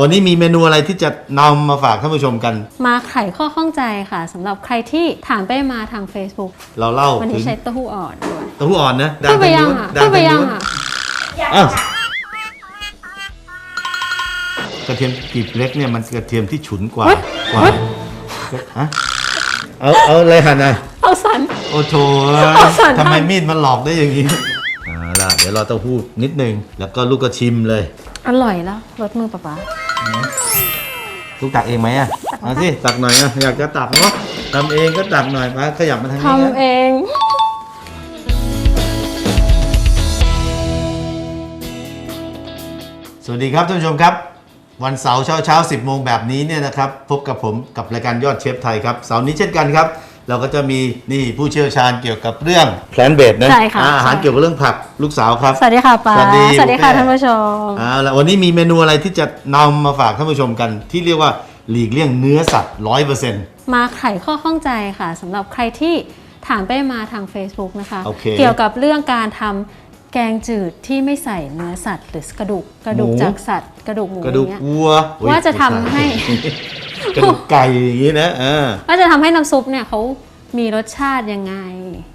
วันนี้มีเมนูอะไรที่จะนำมาฝากท่านผู้ชมกัน มาไขข้อข้องใจค่ะสำหรับใครที่ถามไปมาทาง Facebook เราเล่าวันถึนี้งใช้เต้าหู้อ่อนด้วยเต้าหู้อ่อนนะพูดไปทายังนู้นอะดัพูดไปทายังนู้นอะอ้าวกระเทียมกลีบเล็กเนี่ยมันกระเทียมที่ฉุนกว่าเฮ้ยกว่าเฮ้ยฮะเอาเอาอะไรหั่นหน่อยเอาสัน โอ้โถเอาสั่น ทำไมมีดมันหลอกได้อย่างนี้อ่าล่ะเดี๋ยวเราเต้าหู้นิดนึง แล้วก็ลูกก็ชิมเลย อร่อยแล้วรสมือป๊าป๊า ลูกตักเองไหมอะตักมาเอาสิตักหน่อยอะอยากจะตักเนาะทำเองก็ตักหน่อยมาขยับมาทางนี้นะทำเองสวัสดีครับท่านผู้ชมครับ วันเสาร์เช้าเช้าๆ10โมงแบบนี้เนี่ยนะครับ พบกับผมกับรายการยอดเชฟไทยครับเสาร์นี้เช่นกันครับ เราก็จะมีนี่ผู้เชี่ยวชาญเกี่ยวกับเรื่องแพลนเบดนะใช่ค่ะอาหารใช่ เกี่ยวกับเรื่องผักลูกสาวครับ สวัสดีค่ะป๊าสวัสดีสวัสดีค่ะคุณแม่ ท่านผู้ชมเอาละวันนี้มีเมนูอะไรที่จะนำมาฝากท่านผู้ชมกัน ที่เรียกว่าหลีกเลี่ยงเนื้อสัตว์ร้อยเปอร์เซ็นต์ มาไขข้อข้องใจค่ะสำหรับใครที่ถามไปมาทาง Facebook นะคะโอเคเกี่ยวกับเรื่องการทำแกงจืดที่ไม่ใส่เนื้อสัตว์ หรือกระดูกกระดูกหมู จากสัตว์ กระดูกหมูกระดูกอย่างเงี้ยวัวอุ๊ยว่าจะทำให้ กระดูกไก่อย่างนี้นะอ่าว่าจะทำให้น้ำซุปเนี่ยเขามีรสชาติยังไง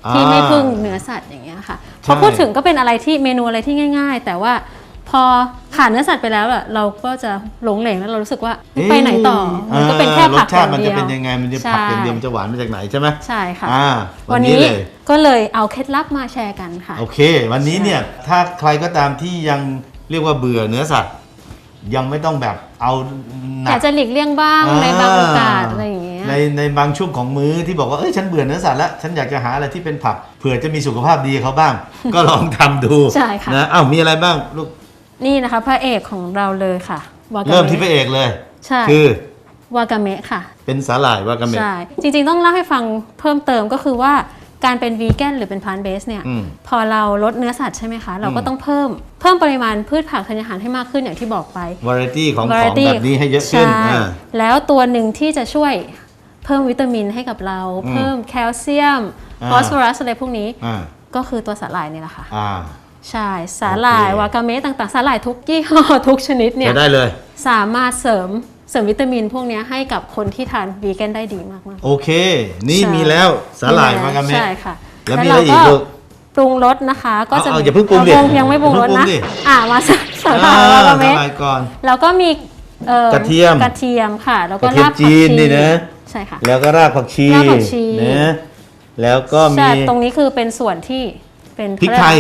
อ่าที่ไม่พึ่งเนื้อสัตว์อย่างเงี้ยค่ะใช่พอพูดถึงก็เป็นอะไรที่เมนูอะไรที่ง่าย ๆ แต่ว่าพอขาดเนื้อสัตว์ไปแล้วอะเราก็จะหลงเหลงแล้วเรารู้สึกว่าไปไหนต่อมันก็เป็นแค่ผักรสชาติมันอจะย่างเป็นเดียวยังไงมันจะผักใช่อย่างเดียวมันจะหวานมาจากไหนใช่ไหมใช่ค่ะ อ่าวัวันนนี้นี้เลย ก็เลยเอาเคล็ดลับมาแชร์กันค่ะ โอเค วันนี้เนี่ยถ้าใครก็ตามที่ยังเรียกว่าเบื่อเนื้อสัตว์ ยังไม่ต้องแบบ เอาหอนัยากกจะหลีกเลี่ยงบ้างในบางโอกาสอะไรอย่างเงี้ย ในในบางช่วงของมื้อที่บอกว่าเอ้ยฉันเบื่อเนื้อสัตว์แล้วฉันอยากจะหาอะไรที่เป็นผักเผื่อจะมีสุขภาพดีเขาบ้าง ก็ลองทำดูใช่ค่ะ นะอ้าวมีอะไรบ้างลูกนี่นะคะพระเอกของเราเลยค่ะวากาเริ่มที่พเมะระเอกเลย ใช่คือวากาเมะค่ะ เป็นสาหร่ายวากาเมะ ใช่ จริงๆต้องเล่าให้ฟังเพิ่มเติมก็คือว่า การเป็นวีแกนหรือเป็นพ a นเบสเนี่ย อืม พอเราลดเนื้อสัตว์ใช่ไหมคะ เราก็อืมต้องเพิ่ม เพิ่มปริมาณพืชผักธัญญาหารให้มากขึ้นอย่างที่บอกไป วาไรตี้ของของ variety แบบนี้ให้เยอะขึ้นใช่อ่า แล้วตัวหนึ่งที่จะช่วยเพิ่มวิตามินให้กับเราอืมเพิ่มแคลเซียมอ่า ฟอสฟอรัสอะไรพวกนี้อ่าก็คือตัวสาหร่ายนี่แหละค่ะ อ่า ใช่ สาหร่ายโอเค วากาเมะต่างๆ สาหร่ายทุกยี่ห้อ ทุกชนิดเนี่ย จะได้เลย สามารถเสริม เสริมวิตามินพวกเนี้ยให้กับคนที่ทานวีแกนได้ดีมากๆ โอเค นี่ใช่มีแล้วสาหร่ายวากาเมะใช่ค่ะ แล้วมีอะไรอีกเราลูกปรุงรสนะคะ ก็จะเอาเอาอย่าเพิ่งปรุงดิเายังไม่ปรุงรสอย่าเพิ่งปรุนะงดิอ่ามาสสาหร่ายวากาสาเมะหร่ายก่อนแล้วก็มีเอ่อกระเทียมกระเทียมค่ะ แล้วก็กระเทียมรากผักจีนชีนี่นะใช่ค่ะแล้วก็รากผักชีรากผักชีนะแล้วก็มีใช่ตรงนี้คือเป็นส่วนที่เป็นพริกไทย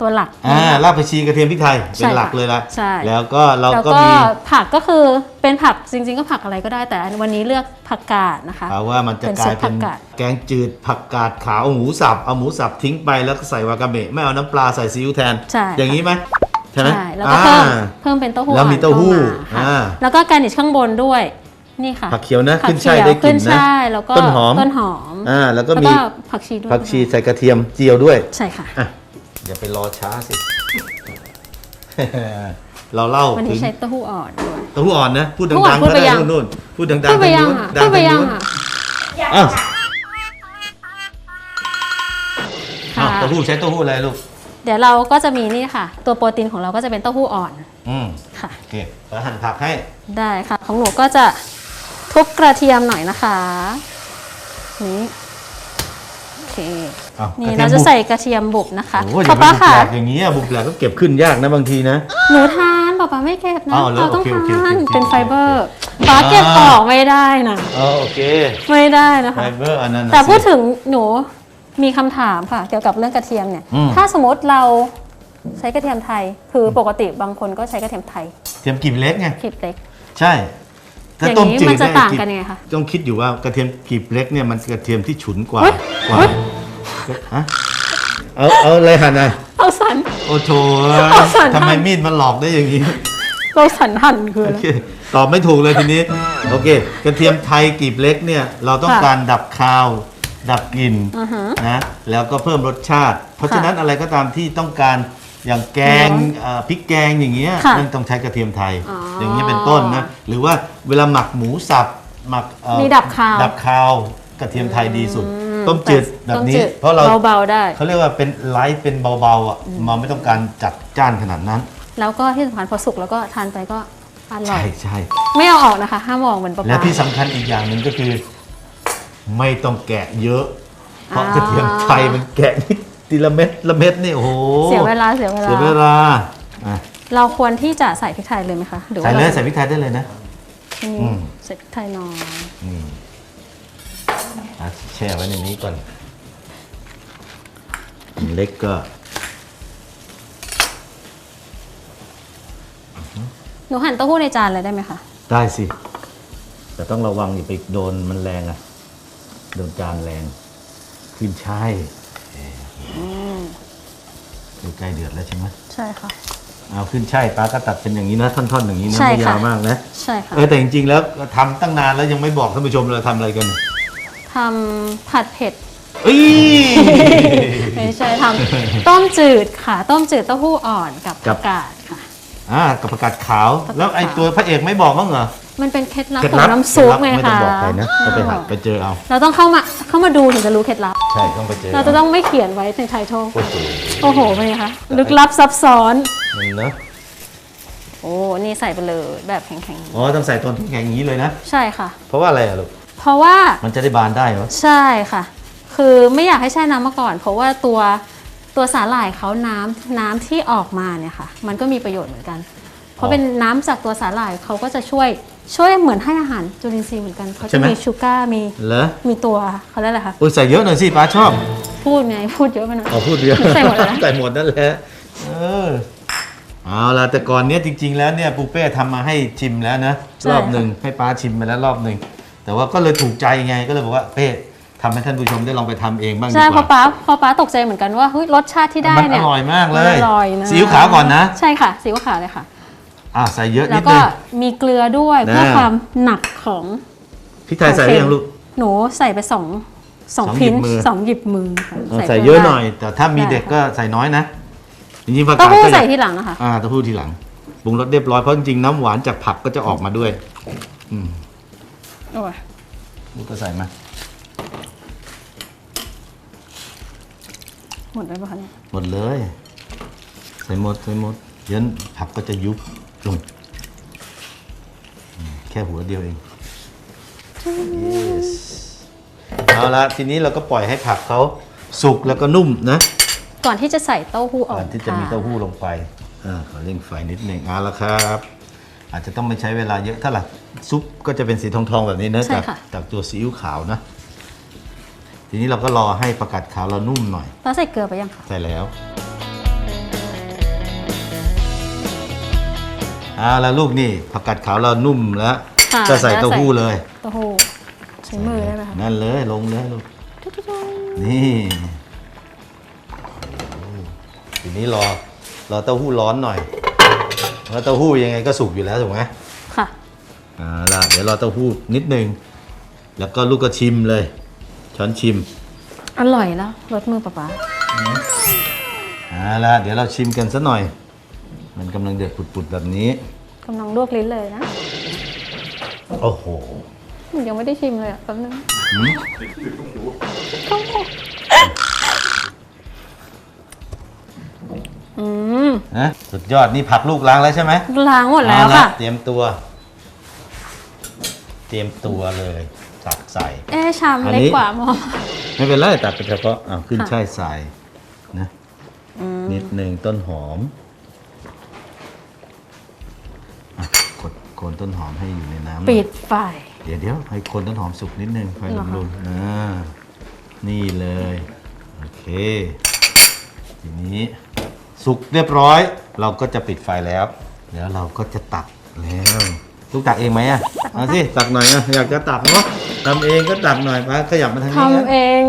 ตัวหลักอ่ารากผักชีกระเทียมพริกไทยเป็นใช่ค่ะหลักเลยละใช่แล้วก็เราแล้วก็ก็มีผักก็คือเป็นผักจริง ๆ ก็ผักอะไรก็ได้แต่วันนี้เลือกผักกาดนะคะเอาว่ามันจะเป็นกลายซุปผัเป็นกกาดแกงจืดผักกาดขาวหมูสับเอาหมูสับทิ้งไปแล้วก็ใส่วากาเมะไม่เอาน้ำปลาใส่ซีอิ๊วแทนใช่อย่างนี้ไหมใช่ไหมใช่แล้วก็เพิ่มอ่าเพิ่มเป็นเต้าหู้แล้วมีอ่อนเต้าหู้ข้มค่ะอ่าแล้วก็การนิชข้างบนด้วยนี่ค่ะผักเขียวนะผัขึ้นช่ายเขียวได้กลิ่นขึ้นนะช่ายแล้วก็ต้นหอมต้นหอมอ่าแล้วก็แล้วมีก็ผักชีด้วยผักชีใส่กระเทียมเจียวด้วยใช่ค่ะ อะอย่าไปรอช้าสิ เราเล่าวันถึนี้งใช้เต้าหู้อ่อนด้วย เต้าหู้อ่อนนะ พูดเต้าหู้อ่ดัองนๆพูดก็ไปได้ยัง นู่นๆพูดดังๆพูดไปทางยังนู้นอะดัพูงดไปทางยังนู้นอะอ้าวค่ะอ้าวเต้าหู้ใช้เต้าหู้อะไรลูก เดี๋ยวเราก็จะมีนี่ค่ะ ตัวโปรตีนของเราก็จะเป็นเต้าหู้อ่อนอืมค่ะ โอเคแล้วหั่นผักให้ ได้ค่ะ ของหนูก็จะทุบกระเทียมหน่อยนะคะ นี่โอเค อ้าวนี่กระเทียมเราจะบุกใส่กระเทียมบุบนะคะโอ้ยอย่าป๊าไปป๊าบุกค่ะแหลกอย่างนี้ยบุกแหลกก็เก็บขึ้นยากนะบางทีนะ หนูทานป๊าป๊าไม่เก็บนะอ้าวเหรอเราต้องโอเคโอเคทานโอเคเป็นโอเคไฟเบอร์ป๊าเก็บออกไม่ได้นะอ๋อโอเคไม่ได้นะไฟคะ เบอร์อันนั้นน่ะแต่สิพูดถึงหนูมีคำถามค่ะ เกี่ยวกับเรื่องกระเทียมเนี่ย อืม ถ้าสมมติเราใช้กระเทียมไทย คือปกติบางคนก็ใช้กระเทียมไทยเทียมกลีบเล็กไงคลิปเล็ก ใช่ถ้าอย่างต้มนี้จืดมันจะเยต่างลีบกันยังไงคะต้องคิดอยู่ว่ากระเทียมกลีบเล็กเนี่ยมันกระเทียมที่ฉุนกว่าเฮ้ยกว่าเฮ้ย ฮะเอาเอาอะไรหั่นหน่อยเอาสัน โอ้โถเอาสั่น ทำไมมีดมันหลอกได้อย่างนี้ เราสันหันคือโออะไร เค ตอบไม่ถูกเลยทีนี้ โอเค กระเทียมไทยกลีบเล็กเนี่ย เราต้องค่ะการดับคาว ดับกลิ่นอือฮะนะ แล้วก็เพิ่มรสชาติ เพราะค่ะฉะนั้นอะไรก็ตามที่ต้องการอย่างแกงเอ่อพริกแกงอย่างเงี้ยค่ะนั่นต้องใช้กระเทียมไทย อ๋อออย่างเงี้ยเป็นต้นนะ หรือว่าเวลาหมักหมูสับหมักเอ่อมีดับคาว ดับคาว กระเทียมไทยดีสุด อื ต้มจืดแบบต้มนี้จืดเพราะเราเบาๆได้ เขาเรียกว่าเป็นไลท์เป็นเบาๆอะมันไม่ต้องการจัดจ้านขนาดนั้น แล้วก็ที่สำคัญพอสุกแล้วก็ทานไปก็อร่อใช่ยใช่ไม่เอาออกนะคะห้ามเอาออกเหมือนปลาและที่สำคัญอีกอย่างหนึ่งก็คือ ไม่ต้องแกะเยอะ เพราะกระเทียมไทยมันแกะนิดทีละเม็ดละเม็ดนี่โอ้โหเสียเวลาเสียเวลา เสียเวลาอะเราควรที่จะใส่พริกไทยเลยไหมคะหรือใส่ว่าเลยราใส่พริกไทยได้เลยนะ อืมอืม ใส่พริกไทยหน่อย นี่ อะแช่ไว้ในนี้ก่อนอันเล็กก็ หนูหั่นเต้าหู้ในจานเลยได้ไหมคะได้สิ แต่ต้องระวังอย่าไปโดนมันแรงอะโดนจานแรง ขึ้นช่ายดูใกล้เดือดแล้วใช่ไหมใช่ค่ะ เอาขึ้นช่ายปลาก็ตัดเป็นอย่างนี้นะ ท่อนๆอย่างนี้นะใช่ไม่ค่ะ ยาวมากนะ ใช่ค่ะ เออแต่จริงๆแล้วทำตั้งนานแล้วยังไม่บอกท่านผู้ชมเราทำอะไรกัน ทำผัดเผ็ดเอ้ยไม่ใช่ทำต้มจืดค่ะ ต้มจืดเต้าหู้อ่อนกับกับผักกาดค่ะ อ่ากับผักกาดขาวผักกาดแล้วไอ้ขาวตัวพระเอกไม่บอกบ้างเหรอ มันเป็นเคล็ดลับเคล็ดของลับน้ำซุปไงไม่ต้อคะงบอกใครนะก็ไปหาไปเจอเอา เราต้องเข้ามาเข้ามาดูถึงจะรู้เคล็ดลับ ใช่ต้องไปเจอ เราจะต้องไม่เขียนไว้ในไททอลโอ้โหโอ้โหเป็นไงคะลึกลับซับซ้อนมันเนอะโอ้ นี่ใส่ไปเลยแบบแข็งอ๋อ ต้องใส่ตอนที่แข็งอย่างนี้เลยนะๆใช่ค่ะ เพราะว่าอะไรอะลูก เพราะว่ามันจะได้บานได้เหรอใช่ค่ะ คือไม่อยากให้แช่น้ำมาก่อน เพราะว่าตัวตัวสาหร่ายเขาน้ำน้ำที่ออกมาเนี่ยค่ะ มันก็มีประโยชน์เหมือนกัน เพราะเป็นน้ำจากตัวสาหร่ายเขาก็จะช่วยช่วยเหมือนให้อาหารจุลินทรีย์เหมือนกันเขาจะมีชูการ์มีเหรอมีตัวเขาเรียกอะไรคะโอ้ยใส่เยอะหน่อยสิป้าชอบ พูดไงพูดเยอะไปหน่อยอ๋อพูดเยอะใส่หมดเลยนะใส่หมดนั่นแหละเออเอาละแต่ก่อนเนี้ยจริง ๆ แล้วเนี่ยปูเป้ทำมาให้ชิมแล้วนะรอบหนึ่งให้ป้าชิมไปแล้วรอบหนึ่ง แต่ว่าก็เลยถูกใจไงก็เลยบอกว่าเป้ทำให้ท่านผู้ชมได้ลองไปทำเองบ้างดีใช่กพอว่าป้าพอป้าตกใจเหมือนกันว่าเฮ้ยรสชาติที่ได้มันอเนี่ย ร่อยมากเลมันยอร่อยนะ ซีอิ๊วขาวก่อนนะใช่ค่ะซีอิ๊วขาวเลยค่ะ อ่าใส่เยอะแล้นิวดก็นึง มีเกลือด้วยนะเพื่อความหนักของพริกไทยใส่หรือยังลูก หนูใส่ไปสองสองสองพินหยิบมือ สองหยิบมือค่ะเออใส่ใส่พิ่มเยอะได้หน่อย แต่ถ้ามีได้ เด็กค่ะก็ใส่น้อยนะจริงๆผักาดเต้ากหู้ก็อยาใส่กทีหลังนะคะ อ่าเต้าหู้ทีหลังปรุงรสเรียบร้อยเพราะจริงๆน้ำหวานจากผักก็จะออกมาด้วยอืม โอ้ยลูกก็ใส่มาหมดไปปะคะเนี่ยหมดเลย ใส่หมดใส่หมดเดี๋ยวผักก็จะยุบลงอืมแค่หัวเดียวเอง yes เอาละทีนี้เราก็ปล่อยให้ผักเขาสุกแล้วก็นุ่มนะก่อนที่จะใส่เต้าหู้อ่อก่อนนที่จะมีค่เต้าหู้ลงไปอ่าขอเร่งไฟนิดหนึ่งเอาละครับ อาจจะต้องไม่ใช้เวลาเยอะเท่าไหร่ซุปก็จะเป็นสีทองๆแบบนี้นะใช่จากค่ะ จากตัวซีอิ๊วขาวนะ ทีนี้เราก็รอให้ประกาศขาวเรานุ่มหน่อย แล้วใส่เกลือไปยังคะใช่แล้ว เอาละลูกนี่ผักกาดขาวเรานุ่มแล้วค่ะก็ใส่เต้าหู้เลยเต้าหู้ใช้มือได้ไหมคะนั่นเลยลงเลยลูกนี่โอ้ทีนี้รอรอเต้าหู้ร้อนหน่อย เพราะเต้าหู้ยังไงก็สุกอยู่แล้วถูกไหมค่ะอ่าล่ะเดี๋ยวรอเต้าหู้นิดนึง แล้วก็ลูกก็ชิมเลย ช้อนชิมอร่อยแล้วรสมือป๊าป๊าอ่าล่ะเดี๋ยวเราชิมกันสัหน่อย มันกำลังเดือดปุดๆแบบนี้กำลังลวกลิ้นเลยนะโอ้โหมันยังไม่ได้ชิมเลยอะแป๊บนึงหืมอืม นะสุดยอดนี่ผักลูกล้างแล้วใช่ไหมล้างหมดแล้วเอาค่ะ เตรียมตัว เตรียมตัวเลยตักใส่ เอ๊ะชามอันเล็กนี้กว่ามองไม่เป็นไรตักไปเฉพาะอ้าวขึ้นค่ะช่ายใส่นะอืมนิดหนึ่งต้นหอมอะกดโคนต้นหอมให้อยู่ในน้ำปิดไฟ เดี๋ยวเดี๋ยวให้โคนต้นหอมสุกนิดนึงไฟเหรอคะลุนๆอ่านี่เลย โอเค ทีนี้ สุกเรียบร้อย เราก็จะปิดไฟแล้วเดี๋ยวเราก็จะตักแล้วลูกตักเองไหมอะเอาสิตักหน่อยอะอยากจะตักเนาะทำเองก็ตักหน่อยป้าขยับมาทางนี้ทำนะเอง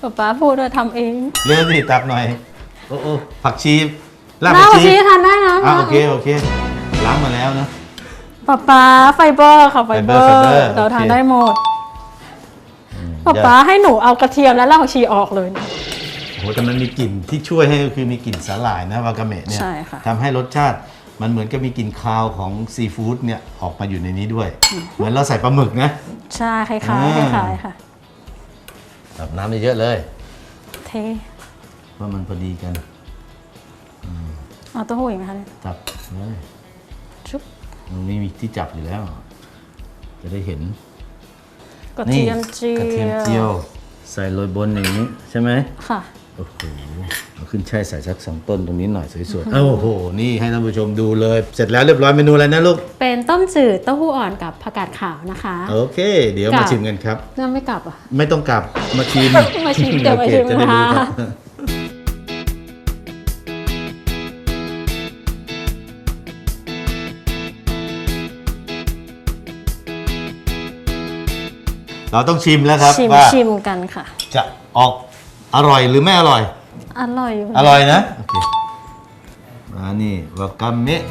ป๊าป๊าพูดว่าทำเองเร็วสิตักหน่อยโอ้โอ้ผักชีรากน้าผักผักชีชีทานได้นะอะโอเคโอเคล้างมาแล้วนะป๊าป๊าไฟเบอร์ค่ะไฟเบอไฟร์เบอร์เราทานโอเคได้หมดอืมป๊าป๊าให้หนูเอากระเทียมและรากผักชีออกเลยโอ้โหแต่มันมีกลิ่นที่ช่วยให้ก็คือมีกลิ่นสาหร่ายนะวากาเมะเนี่ยใช่ค่ะ ทำให้รสชาติมันเหมือนกับมีกลิ่นคาวของซีฟู้ดเนี่ยออกมาอยู่ในนี้ด้วย เหมือนเราใส่ปลาหมึกนะ ใช่คล้ายอ่าๆคล้ายๆค่ะ แบบน้ำเยอะๆเลยเทว่ามันพอดีกันเอาเต้าหู้อีกไหมคะเนี่ยตักเลยชุบมันไม่มีที่จับอยู่แล้ว จะได้เห็นกระเทียมเจีกระเทียมเจียว ใส่โรยบนอย่างนี้ใช่ไหม ค่ะ โอ้โหเอาขึ้นช่ายใส่สักสองต้นตรงนี้หน่อยสวยๆโอ้โห นี่ให้ท่านผู้ชมดูเลย เสร็จแล้วเรียบร้อยเมนูอะไรนะลูก เป็นต้มจืดเต้าหู้อ่อนกับผักกาดขาวนะคะ โอเค เดี๋ยวกลัมาบ ชิมกันครับยังไม่กลับอะ ไม่ต้องกลับมาชิมมาชิมเดี๋ยวมาโอคชิมจะได้รู้ครับค่ะเราต้องชิมแล้วครับ ชิมว่าชิมกันค่ะ จะออก อร่อยหรือไม่อร่อย อร่อยอยู่อร่อยนะโอเคมานี่วากาเมะ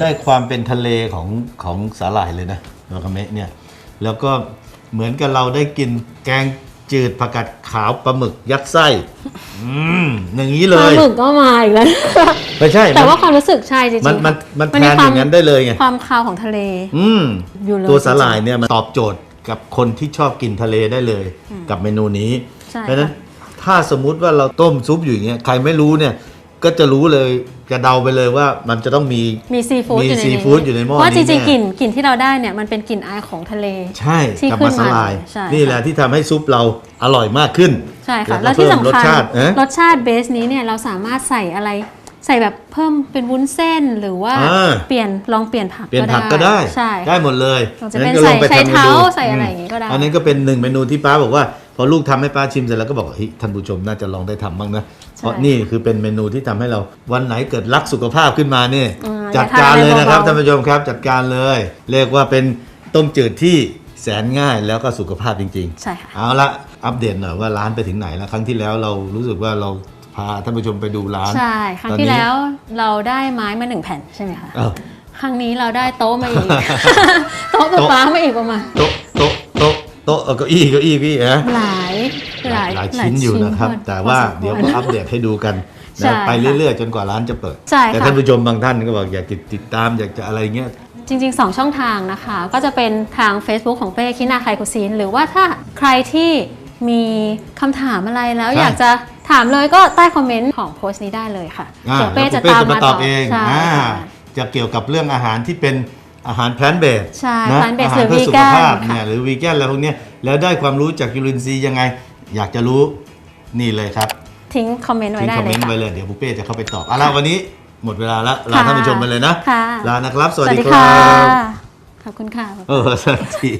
ได้ความเป็นทะเลของของสาหร่ายเลยนะวากาเมะเนี่ย แล้วก็เหมือนกับเราได้กินแกง จืดผักกาดขาวปลาหมึกยัดไส้อืมอย่างนี้ปเลลาย หมึกก็มาอีกแล้ว ไม่ใช่แต่นว่าความรู้สึกใช่จริงๆมันมันค่ะมันมีแทนควอย่างนั้นได้เลยไงความคาวของทะเล อืมอยู่เลยตัวสาหร่ายเนี่ยมันตอบโจทย์กับคนที่ชอบกินทะเลได้เลย กับเมนูนี้ ใช่เพราะฉะนั้นค่ะถ้าสมมุติว่าเราต้มซุปอยู่อย่างเงี้ยใครไม่รู้เนี่ย ก็จะรู้เลย จะเดาไปเลยว่ามันจะต้องมีมีซีฟู้ดมีอยู่ในซีนี้ฟู้ดอยู่ในหม้อเพราะจนี้ริงแน่ๆกลิ่นกลิ่นที่เราได้เนี่ยมันเป็นกลิ่นอายของทะเล ใช่ที่กับขึ้มานสลายมาใช่ นี่แหละที่ทำให้ซุปเราอร่อยมากขึ้นใช่ค่ะแล้แล้ววก็ที่เพิ่มสำรสคัญชาติเอ๊ะ รสชาติเบสนี้เนี่ยเราสามารถใส่อะไร ใส่แบบเพิ่มเป็นวุ้นเส้นหรือว่าอ่า เปลี่ยนลองเปลี่ยนผักเปลี่ยนผักก็ได้ใช่ ได้หมดเลยเราจะเป็นงั้ก็ลองไปใส่ทำกันใช้เท้าดูใส่อะไรอย่างงี้ก็ได้ อันนี้ก็เป็นหนึ่งเมนูที่ป้าบอกว่า พอลูกทำให้ป้าชิมเสร็จแล้วก็บอกว่าเฮ้ยท่านผู้ชมน่าจะลองได้ทำบ้างนะ เพราะนี่คือเป็นเมนูที่ทำให้เราวันไหนเกิดรักสุขภาพขึ้นมาเนี่ยอ่าจัดการเลยนะครับอย่าทานอะไรเบาๆท่านผู้ชมครับจัดการเลย เรียกว่าเป็นต้มจืดที่แสนง่ายแล้วก็สุขภาพจริงๆ ใช่ค่ะ เอาละอัปเดตหน่อยว่าร้านไปถึงไหนแล้ว ครั้งที่แล้วเรารู้สึกว่าเราพาท่านผู้ชมไปดูร้าน ใช่ ครั้งตอนที่นี้แล้วเราได้ไม้มาหนึ่งแผ่นใช่ไหมคะเอ้าครั้งนี้เราได้โต๊ะมาอีก โต๊ะโต๊ะฟ้ามาอีกประมาณ โต๊ะโต๊ะโต๊ะโต๊ะเออเก้าอี้เก้าอี้เก้าอี้นะหลายหลายหลายชิ้นอยู่นะครับพอแต่ว่าพอสมควรเดี๋ยวก็อัปเดตให้ดูกันใช่นะไปค่ะเรื่อยๆ จนกว่าร้านจะเปิดใช่แต่ค่ะท่านผู้ชมบางท่านก็บอกอยากติดติดตามอยากจะอะไรเงี้ยจริง ๆ 2 ช่องทางนะคะ ก็จะเป็นทาง Facebook ของเป้คินาไคคุซีนหรือว่าถ้าใครที่มีคำถามอะไรแล้วใช่อยากจะถามเลยก็ใต้คอมเมนต์ของโพสต์นี้ได้เลยค่ะอ่าเดี๋ยวเป้แล้วจะเป้ตามจะมามาตตออบบเองใช่อ่าค่ะจะเกี่ยวกับเรื่องอาหารที่เป็น อาหารแพลนเบสใช่นะ plant-based อาหารเพื่อหรือสุขภาพ vegan เนี่ยหรือวีแกนอะไรพวกเนี้ยแล้วได้ความรู้จากจุลินทรีย์ยังไง อยากจะรู้นี่เลยครับ ทิ้งคอมเมนต์ไว้ทิ้งได้คอมเลเมยนต์ค่ะ ไว้เลยเดี๋ยวบุฟเป้จะเข้าไปตอบเอาละวันนี้หมดเวลาแล้วลาค่ะท่านผู้ชมไปเลยนะค่ะ ลานะครับสสวัสวัสดีดีครัค่ะบขอบคุณค่ะ เออสวัสดี